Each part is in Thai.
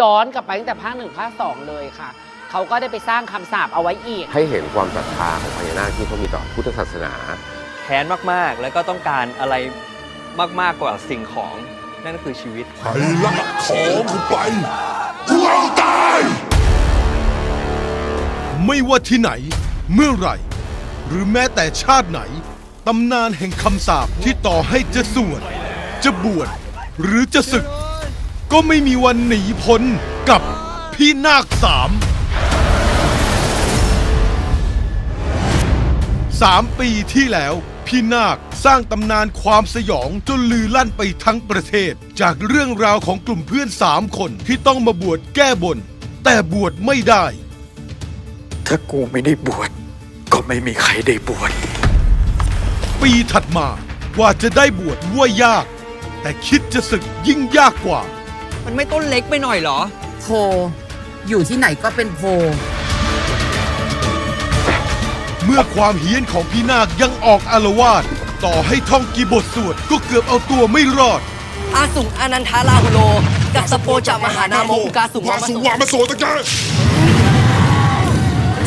ย้อนกลับไปตั้งแต่ภาคหนึ่งภาคสองเลยค่ะ เขาก็ได้ไปสร้างคำสาปเอาไว้อีก ให้เห็นความศรัทธาของพญานาคที่เขามีต่อพุทธศาสนา แค้นมากๆ แล้วก็ต้องการอะไรมากๆกว่าสิ่งของ นั่นก็คือชีวิต ใครลักของกูไปกูเอาตาย ไม่ว่าที่ไหน เมื่อไหร่ หรือแม้แต่ชาติไหน ตำนานแห่งคำสาปที่ต่อให้จะสวด จะบวชหรือจะศึก ก็ไม่มีวันหนีพ้นกับพี่นาคสามสามปีที่แล้วพี่นาคสร้างตำนานความสยองจนลือลั่นไปทั้งประเทศ จากเรื่องราวของกลุ่มเพื่อนสามคนที่ต้องมาบวชแก้บน แต่บวชไม่ได้ ถ้ากูไม่ได้บวชก็ไม่มีใครได้บวชปีถัดมากว่าจะได้บวชว่ายาก แต่คิดจะศึกยิ่งยากกว่า มันไม่ต้นเล็กไปหน่อยเหรอ โพอยู่ที่ไหนก็เป็นโพ เมื่อความเฮี้ยนของพี่นาคยังออกอารวาสต่อให้ท่องกีบทสวดก็เกือบเอาตัวไม่รอด อาสุงอนันทาลาหุโล กัสสโปจะมหานาโมอุกาสุมาสุวามาโสตะแก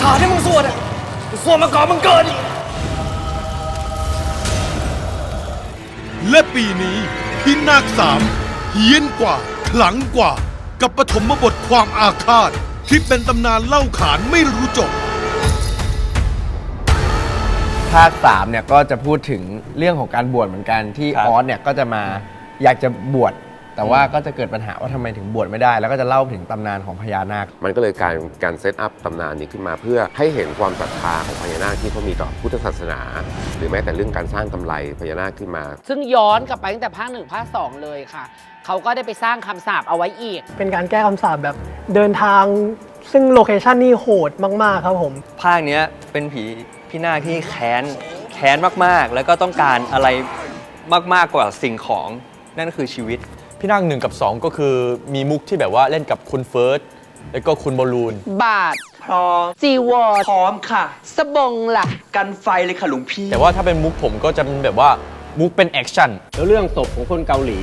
ถามให้มึงสวดอะสวดมาก่อนมึงเกิดและปีนี้พี่นาคสามเฮี้ยนกว่า ขลังกว่ากับปฐมบทความอาฆาตที่เป็นตำนานเล่าขานไม่รู้จบ ภาค3เนี่ยก็จะพูดถึงเรื่องของการบวชเหมือนกันที่ครับออสเนี่ยก็จะมาอยากจะบวช แต่ว่าก็จะเกิดปัญหาว่าทำไมถึงบวชไม่ได้ แล้วก็จะเล่าถึงตำนานของพญานาค มันก็เลยการการเซตอัพตำนานนี้ขึ้นมาเพื่อให้เห็นความศรัทธาของพญานาคที่เขามีต่อพุทธศาสนา หรือแม้แต่เรื่องการสร้างกำไรพญานาคขึ้นมา ซึ่งย้อนกลับไปตั้งแต่ภาคหนึ่งภาคสองเลยค่ะ เขาก็ได้ไปสร้างคำสาปเอาไว้อีก เป็นการแก้คำสาปแบบเดินทาง ซึ่งโลเคชันนี่โหดมาก ๆ ครับผม ภาคเนี้ยเป็นผีพี่นาคที่แค้นแค้นมากๆ แล้วก็ต้องการอะไรมากๆกว่าสิ่งของ นั่นก็คือชีวิต พี่นาคหนึ่งกับ 2 ก็คือมีมุกที่แบบว่าเล่นกับคุณเฟิร์สแล้วก็คุณบอลลูน บาท พร้อมจีวรพร้อมค่ะ สบงล่ะ กันไฟเลยค่ะหลวงพี่ แต่ว่าถ้าเป็นมุกผมก็จะเป็นแบบว่ามุกเป็นแอคชั่นแล้วเรื่องศพของคนเกาหลี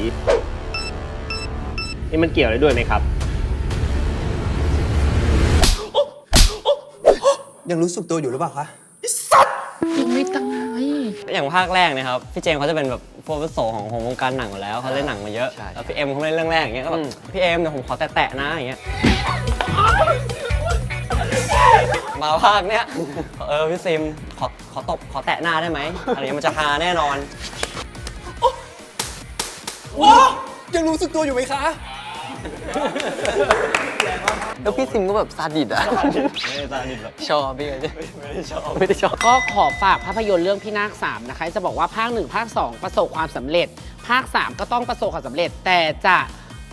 นี่มันเกี่ยวอะไรด้วยไหมครับ ยังรู้สึกตัวอยู่หรือเปล่าคะ ยังไม่ตาย อย่างภาคแรกเนะครับพี่เจมส์เขาจะเป็นแบบโปรเฟสโซของของวงการหนังอยู่แล้วเขาเล่นหนังมาเยอะใช่ แล้วพี่เอ็มเขาไม่เล่นเรื่องแรกอย่างเงี้ยก็แบบพี่เอ็มเดี๋ยวผมขอแตะๆนะอย่างเงี้ยมาภาคเนี้ยเออพี่ซิมขอขอตบขอแตะหน้าได้ไหมอะไรเงี้ยมันจะฮาแน่นอน ยังรู้สึกตัวอยู่ไหมคะ แล้วพี่ซิมก็แบบซาดิสอะไม่ได้ซาดิสหรอกชอบพี่ไม่ได้ชอบไม่ได้ชอบ ก็ขอฝากภาพยนตร์เรื่องพี่นาคสามนะคะ จะบอกว่าภาคหนึ่งภาคสองประสบความสำเร็จ ภาคสามก็ต้องประสบความสำเร็จ แต่จะ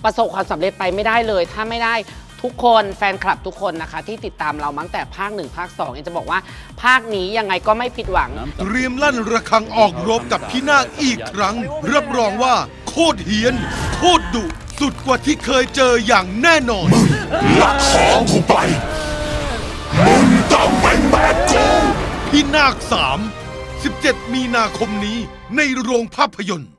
ประสบความสำเร็จไปไม่ได้เลย ถ้าไม่ได้ทุกคนแฟนคลับทุกคนนะคะ ที่ติดตามเรามาตั้งแต่ภาคหนึ่งภาคสองเอ็นจะบอกว่าภาคนี้ยังไงก็ไม่ผิดหวัง เตรียมลั่นระฆังออกรบกับพี่นาคอีกครั้ง รับรองว่า โคตรเฮี้ยน โคตรดุ สุดกว่าที่เคยเจออย่างแน่นอน ลักของกูไป มึงต้องเป็นแบบกูพี่นาคสาม17 มีนาคมนี้ในโรงภาพยนตร์